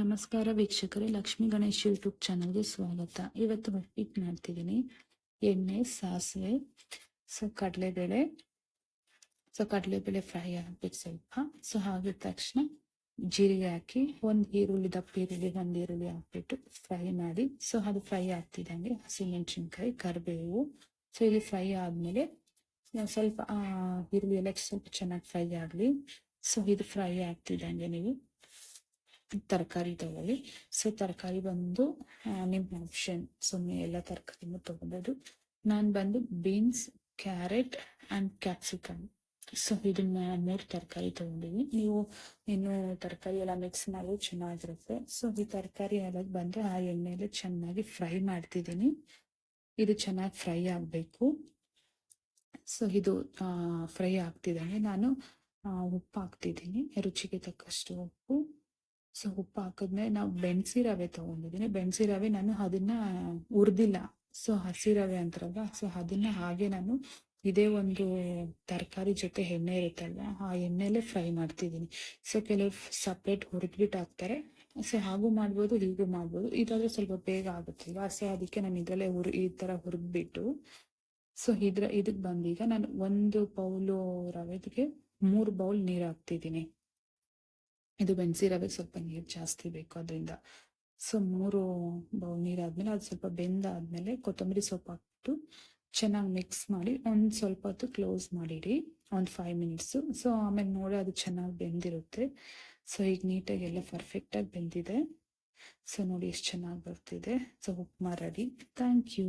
ನಮಸ್ಕಾರ ವೀಕ್ಷಕರೇ, ಲಕ್ಷ್ಮೀ ಗಣೇಶ್ ಯೂಟ್ಯೂಬ್ ಚಾನಲ್ಗೆ ಸ್ವಾಗತ. ಇವತ್ತು ಉಪ್ಪಿಟ್ಟು ಮಾಡ್ತಿದ್ದೀನಿ. ಎಣ್ಣೆ, ಸಾಸಿವೆ, ಸೊ ಕಡಲೆಬೇಳೆ ಸೊ ಕಡಲೆಬೇಳೆ ಫ್ರೈ ಆಗ್ಬೇಕು ಸ್ವಲ್ಪ. ಸೊ ಆಗಿದ ತಕ್ಷಣ ಜೀರಿಗೆ ಹಾಕಿ ಒಂದು ಈರುಳ್ಳಿ, ದಪ್ಪ ಈರುಳ್ಳಿ, ಒಂದು ಈರುಳ್ಳಿ ಹಾಕ್ಬಿಟ್ಟು ಫ್ರೈ ಮಾಡಿ, ಸೊ ಅದು ಫ್ರೈ ಆಗ್ತಿದ್ದಂಗೆ ಹಸಿಮೆಣಸಿನ್ಕಾಯಿ, ಕರಿಬೇವು. ಸೊ ಇಲ್ಲಿ ಫ್ರೈ ಆದಮೇಲೆ ಸ್ವಲ್ಪ ಈರುಳ್ಳಿ ಎಲ್ಲ ಸ್ವಲ್ಪ ಚೆನ್ನಾಗಿ ಫ್ರೈ ಆಗಲಿ. ಸೊ ಇದು ಫ್ರೈ ಆಗ್ತಿದ್ದಂಗೆ ನೀವು ತರಕಾರಿ ತಗೊಳ್ಳಿ ಸೊ ತರಕಾರಿ ಬಂದು ನಿಮ್ಮ ಆಪ್ಷನ್ ಸುಮ್ಮನೆ ಎಲ್ಲ ತರಕಾರಿನೂ ತಗೊಬೋದು. ನಾನು ಬಂದು beans carrot and capsicum so ಇದನ್ನ ಮೂರು ತರಕಾರಿ ತಗೊಂಡಿದ್ದೀನಿ ನೀವು ಇನ್ನು ತರಕಾರಿ ಎಲ್ಲ ಮಿಕ್ಸ್ ಮಾಡಿ ಚೆನ್ನಾಗಿರುತ್ತೆ. ಸೊ ಈ ತರಕಾರಿ ಎಲ್ಲ ಬಂದು ಆ ಎಣ್ಣೆಯಲ್ಲಿ ಚೆನ್ನಾಗಿ ಫ್ರೈ ಮಾಡ್ತಿದ್ದೀನಿ. ಇದು ಚೆನ್ನಾಗಿ ಫ್ರೈ ಆಗಬೇಕು. ಸೊ ಇದು ಫ್ರೈ ಆಗ್ತಿದ್ದಂಗೆ ನಾನು ಉಪ್ಪು ಹಾಕ್ತಿದ್ದೀನಿ. ರುಚಿಗೆ ತಕ್ಕಷ್ಟು ಉಪ್ಪು. ಸೊ ಉಪ್ಪು ಹಾಕಿದ್ಮೇಲೆ ನಾವು ಬೆಣ್ಸಿ ರವೆ ತಗೊಂಡಿದ್ದೀನಿ. ಬೆಣ್ಸಿ ರವೆ ನಾನು ಅದನ್ನ ಹುರಿದಿಲ್ಲ. ಸೊ ಹಸಿ ರವೆ ಅಂತಾರಲ್ಲ ಸೊ ಅದನ್ನ ಹಾಗೆ ನಾನು ಇದೇ ಒಂದು ತರಕಾರಿ ಜೊತೆ ಎಣ್ಣೆ ಇರುತ್ತಲ್ವ, ಆ ಎಣ್ಣೆಲೆ ಫ್ರೈ ಮಾಡ್ತಿದ್ದೀನಿ. ಸೊ ಕೆಲವರು ಸಪ್ರೇಟ್ ಹುರಿದ್ಬಿಟ್ಟು ಹಾಕ್ತಾರೆ. ಸೊ ಹಾಗೂ ಮಾಡ್ಬೋದು, ಹೀಗೂ ಮಾಡ್ಬೋದು. ಇದಾದ್ರೆ ಸ್ವಲ್ಪ ಬೇಗ ಆಗುತ್ತಲ್ವಾ ಸೊ ಅದಕ್ಕೆ ನಾನು ಇದರಲ್ಲೇ ಹುರಿ, ಈ ಥರ ಹುರಿದ್ಬಿಟ್ಟು ಸೊ ಇದ್ರ ಇದಕ್ಕೆ ಬಂದೀಗ ನಾನು ಒಂದು ಬೌಲು ರವೆಗೆ ಮೂರು ಬೌಲ್ ನೀರು ಹಾಕ್ತಿದ್ದೀನಿ. ಇದು ಬೆನ್ಸಿ ರವೆಗೆ ಸ್ವಲ್ಪ ನೀರು ಜಾಸ್ತಿ ಬೇಕು ಅದರಿಂದ. ಸೊ, ಮೂರು ಬೌಲ್ ನೀರಾದ್ಮೇಲೆ ಅದು ಸ್ವಲ್ಪ ಬೆಂದಾದ್ಮೇಲೆ ಕೊತ್ತಂಬರಿ ಸೊಪ್ಪು ಹಾಕ್ಬಿಟ್ಟು ಚೆನ್ನಾಗಿ ಮಿಕ್ಸ್ ಮಾಡಿ ಒಂದು ಸ್ವಲ್ಪ ಹೊತ್ತು ಕ್ಲೋಸ್ ಮಾಡಿಡಿ. ಒಂದು ಫೈವ್ ಮಿನಿಟ್ಸು ಸೊ, ಆಮೇಲೆ ನೋಡಿ ಅದು ಚೆನ್ನಾಗಿ ಬೆಂದಿರುತ್ತೆ. ಸೊ, ಈಗ ನೀಟಾಗಿ ಎಲ್ಲ ಪರ್ಫೆಕ್ಟಾಗಿ ಬೆಂದಿದೆ. ಸೊ, ನೋಡಿ ಎಷ್ಟು ಚೆನ್ನಾಗಿ ಬರ್ತಿದೆ. So, upma ready thank you